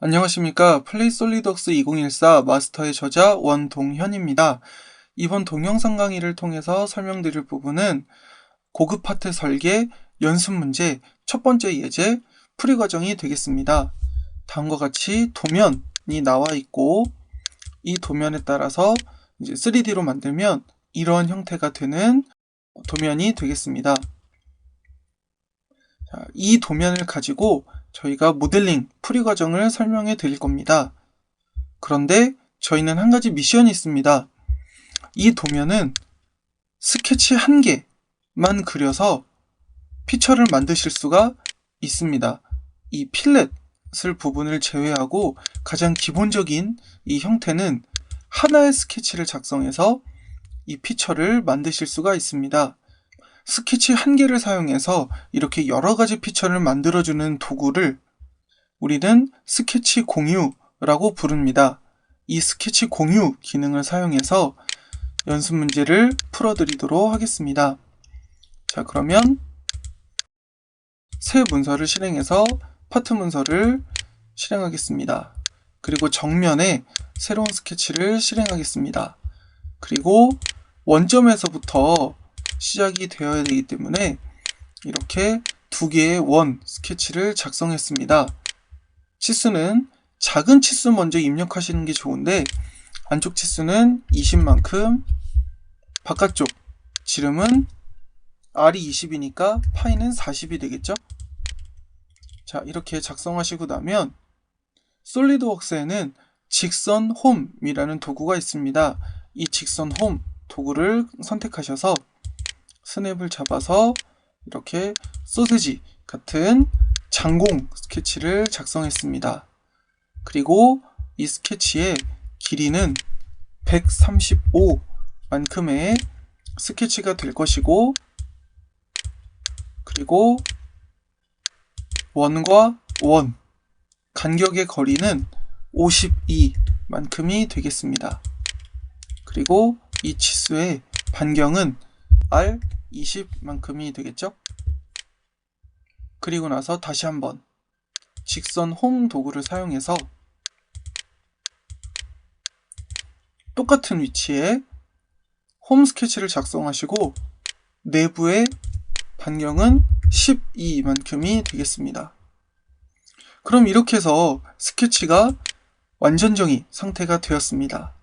안녕하십니까. 플레이솔리덕스 2014 마스터의 저자 원동현입니다. 이번 동영상 강의를 통해서 설명드릴 부분은 고급 파트 설계 연습 문제 첫 번째 예제 풀이 과정이 되겠습니다. 다음과 같이 도면이 나와 있고 이 도면에 따라서 이제 3D로 만들면 이러한 형태가 되는 도면이 되겠습니다. 자, 이 도면을 가지고 저희가 모델링 풀이 과정을 설명해 드릴 겁니다. 그런데 저희는 한 가지 미션이 있습니다. 이 도면은 스케치 한 개만 그려서 피처를 만드실 수가 있습니다. 이 필렛을 부분을 제외하고 가장 기본적인 이 형태는 하나의 스케치를 작성해서 이 피처를 만드실 수가 있습니다. 스케치 한 개를 사용해서 이렇게 여러 가지 피처를 만들어주는 도구를 우리는 스케치 공유라고 부릅니다. 이 스케치 공유 기능을 사용해서 연습 문제를 풀어드리도록 하겠습니다. 자, 그러면 새 문서를 실행해서 파트 문서를 실행하겠습니다. 그리고 정면에 새로운 스케치를 실행하겠습니다. 그리고 원점에서부터 시작이 되어야 되기 때문에 이렇게 두 개의 원 스케치를 작성했습니다. 치수는 작은 치수 먼저 입력하시는 게 좋은데 안쪽 치수는 20만큼 바깥쪽 지름은 R이 20이니까 파이는 40이 되겠죠? 자 이렇게 작성하시고 나면 솔리드웍스에는 직선 홈이라는 도구가 있습니다. 이 직선 홈 도구를 선택하셔서 스냅을 잡아서 이렇게 소세지 같은 장공 스케치를 작성했습니다. 그리고 이 스케치의 길이는 135만큼의 스케치가 될 것이고 그리고 원과 원 간격의 거리는 52만큼이 되겠습니다. 그리고 이 치수의 반경은 R 20만큼이 되겠죠? 그리고 나서 다시 한번 직선 홈 도구를 사용해서 똑같은 위치에 홈 스케치를 작성하시고 내부의 반경은 12만큼이 되겠습니다. 그럼 이렇게 해서 스케치가 완전 정의 상태가 되었습니다.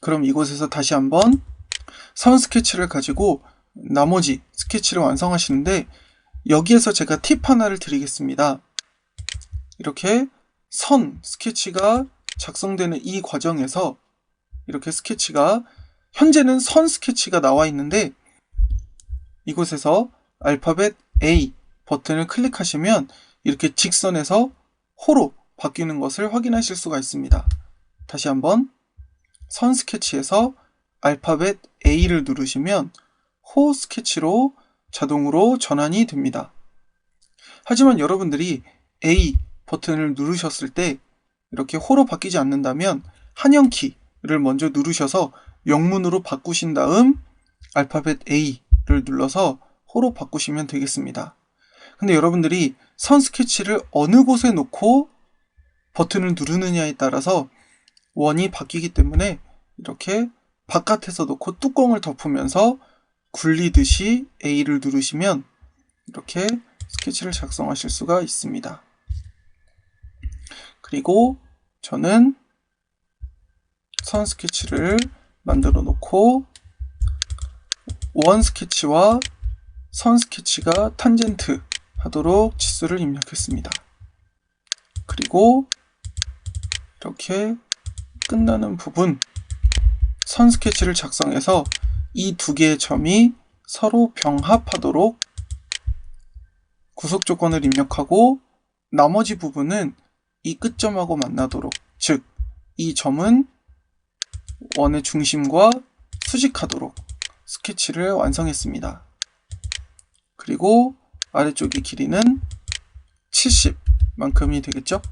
그럼 이곳에서 다시 한번 선 스케치를 가지고 나머지 스케치를 완성하시는데 여기에서 제가 팁 하나를 드리겠습니다. 이렇게 선 스케치가 작성되는 이 과정에서 이렇게 스케치가 현재는 선 스케치가 나와 있는데 이곳에서 알파벳 A 버튼을 클릭하시면 이렇게 직선에서 호로 바뀌는 것을 확인하실 수가 있습니다. 다시 한번 선 스케치에서 알파벳 A를 누르시면 호 스케치로 자동으로 전환이 됩니다. 하지만 여러분들이 A 버튼을 누르셨을 때 이렇게 호로 바뀌지 않는다면 한영키를 먼저 누르셔서 영문으로 바꾸신 다음 알파벳 A를 눌러서 호로 바꾸시면 되겠습니다. 근데 여러분들이 선 스케치를 어느 곳에 놓고 버튼을 누르느냐에 따라서 원이 바뀌기 때문에 이렇게 바깥에서 놓고 뚜껑을 덮으면서 굴리듯이 A를 누르시면 이렇게 스케치를 작성하실 수가 있습니다. 그리고 저는 선 스케치를 만들어 놓고 원 스케치와 선 스케치가 탄젠트 하도록 치수를 입력했습니다. 그리고 이렇게 끝나는 부분 선 스케치를 작성해서 이 두 개의 점이 서로 병합하도록 구속 조건을 입력하고 나머지 부분은 이 끝점하고 만나도록 즉 이 점은 원의 중심과 수직하도록 스케치를 완성했습니다. 그리고 아래쪽의 길이는 70만큼이 되겠죠?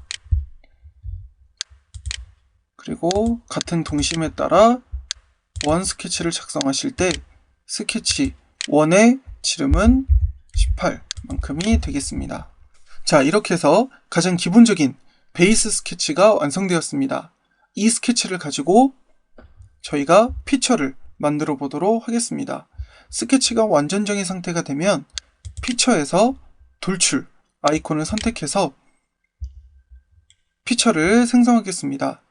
그리고 같은 동심에 따라 원 스케치를 작성하실 때 스케치 1의 지름은 18만큼이 되겠습니다. 자, 이렇게 해서 가장 기본적인 베이스 스케치가 완성되었습니다. 이 스케치를 가지고 저희가 피처를 만들어 보도록 하겠습니다. 스케치가 완전 정의 상태가 되면 피처에서 돌출 아이콘을 선택해서 피처를 생성하겠습니다.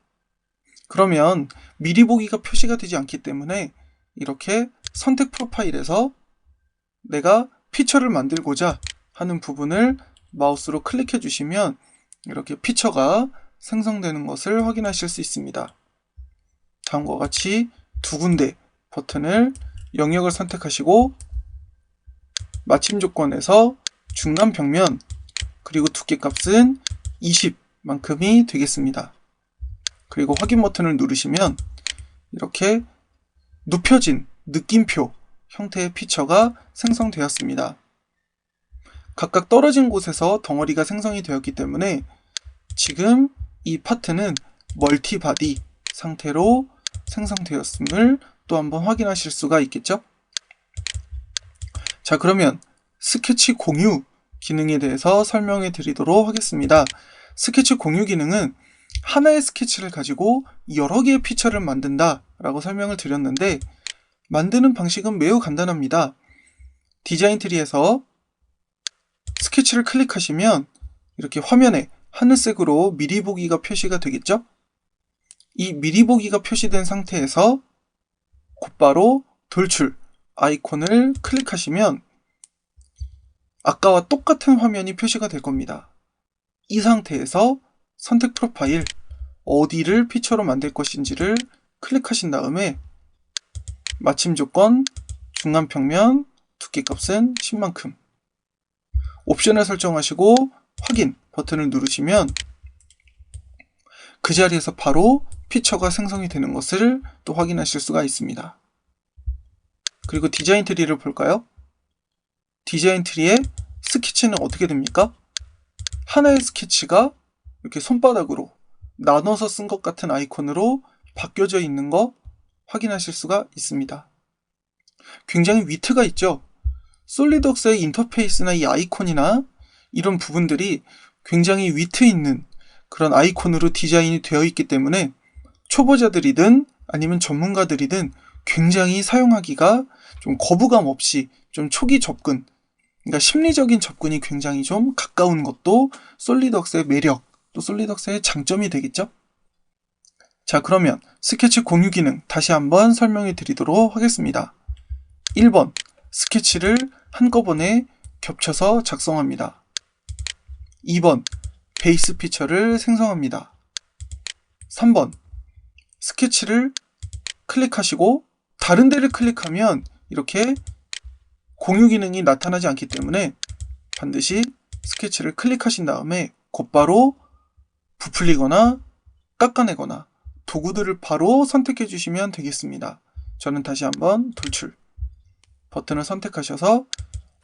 그러면 미리 보기가 표시가 되지 않기 때문에 이렇게 선택 프로파일에서 내가 피처를 만들고자 하는 부분을 마우스로 클릭해 주시면 이렇게 피처가 생성되는 것을 확인하실 수 있습니다. 다음과 같이 두 군데 버튼을 영역을 선택하시고 마침 조건에서 중간 평면 그리고 두께 값은 20만큼이 되겠습니다. 그리고 확인 버튼을 누르시면 이렇게 눕혀진 느낌표 형태의 피처가 생성되었습니다. 각각 떨어진 곳에서 덩어리가 생성이 되었기 때문에 지금 이 파트는 멀티바디 상태로 생성되었음을 또 한번 확인하실 수가 있겠죠? 자, 그러면 스케치 공유 기능에 대해서 설명해 드리도록 하겠습니다. 스케치 공유 기능은 하나의 스케치를 가지고 여러 개의 피처를 만든다 라고 설명을 드렸는데 만드는 방식은 매우 간단합니다. 디자인 트리에서 스케치를 클릭하시면 이렇게 화면에 하늘색으로 미리 보기가 표시가 되겠죠? 이 미리 보기가 표시된 상태에서 곧바로 돌출 아이콘을 클릭하시면 아까와 똑같은 화면이 표시가 될 겁니다. 이 상태에서 선택 프로파일 어디를 피처로 만들 것인지를 클릭하신 다음에 마침 조건 중간 평면 두께 값은 10만큼 옵션을 설정하시고 확인 버튼을 누르시면 그 자리에서 바로 피처가 생성이 되는 것을 또 확인하실 수가 있습니다. 그리고 디자인 트리를 볼까요? 디자인 트리의 스케치는 어떻게 됩니까? 하나의 스케치가 이렇게 손바닥으로 나눠서 쓴 것 같은 아이콘으로 바뀌어져 있는 거 확인하실 수가 있습니다. 굉장히 위트가 있죠? 솔리덕스의 인터페이스나 이 아이콘이나 이런 부분들이 굉장히 위트 있는 그런 아이콘으로 디자인이 되어 있기 때문에 초보자들이든 아니면 전문가들이든 굉장히 사용하기가 좀 거부감 없이 좀 초기 접근, 그러니까 심리적인 접근이 굉장히 좀 가까운 것도 솔리덕스의 매력, 또 솔리덕스의 장점이 되겠죠? 자, 그러면 스케치 공유 기능 다시 한번 설명해 드리도록 하겠습니다. 1번, 스케치를 한꺼번에 겹쳐서 작성합니다. 2번, 베이스 피처를 생성합니다. 3번, 스케치를 클릭하시고 다른 데를 클릭하면 이렇게 공유 기능이 나타나지 않기 때문에 반드시 스케치를 클릭하신 다음에 곧바로 부풀리거나 깎아내거나 도구들을 바로 선택해 주시면 되겠습니다. 저는 다시 한번 돌출 버튼을 선택하셔서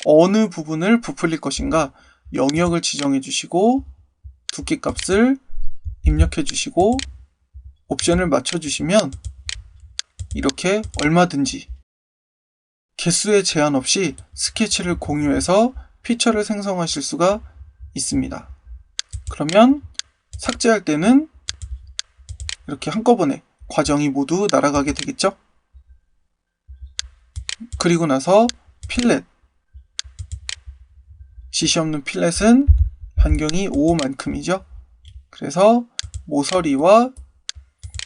어느 부분을 부풀릴 것인가 영역을 지정해 주시고 두께 값을 입력해 주시고 옵션을 맞춰 주시면 이렇게 얼마든지 개수에 제한 없이 스케치를 공유해서 피처를 생성하실 수가 있습니다. 그러면 삭제할 때는 이렇게 한꺼번에 과정이 모두 날아가게 되겠죠? 그리고 나서 필렛 지시 없는 필렛은 반경이 5만큼이죠. 그래서 모서리와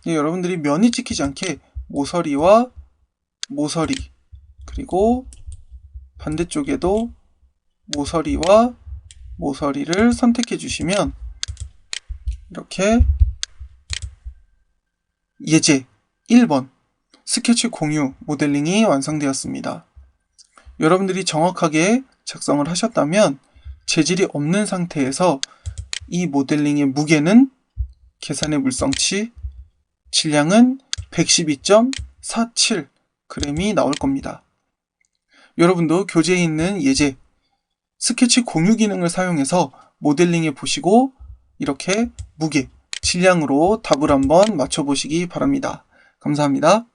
여러분들이 면이 찍히지 않게 모서리와 모서리 그리고 반대쪽에도 모서리와 모서리를 선택해 주시면 이렇게 예제 1번 스케치 공유 모델링이 완성되었습니다. 여러분들이 정확하게 작성을 하셨다면 재질이 없는 상태에서 이 모델링의 무게는 계산의 물성치, 질량은 112.47g이 나올 겁니다. 여러분도 교재에 있는 예제, 스케치 공유 기능을 사용해서 모델링해 보시고 이렇게 무게, 질량으로 답을 한번 맞춰보시기 바랍니다. 감사합니다.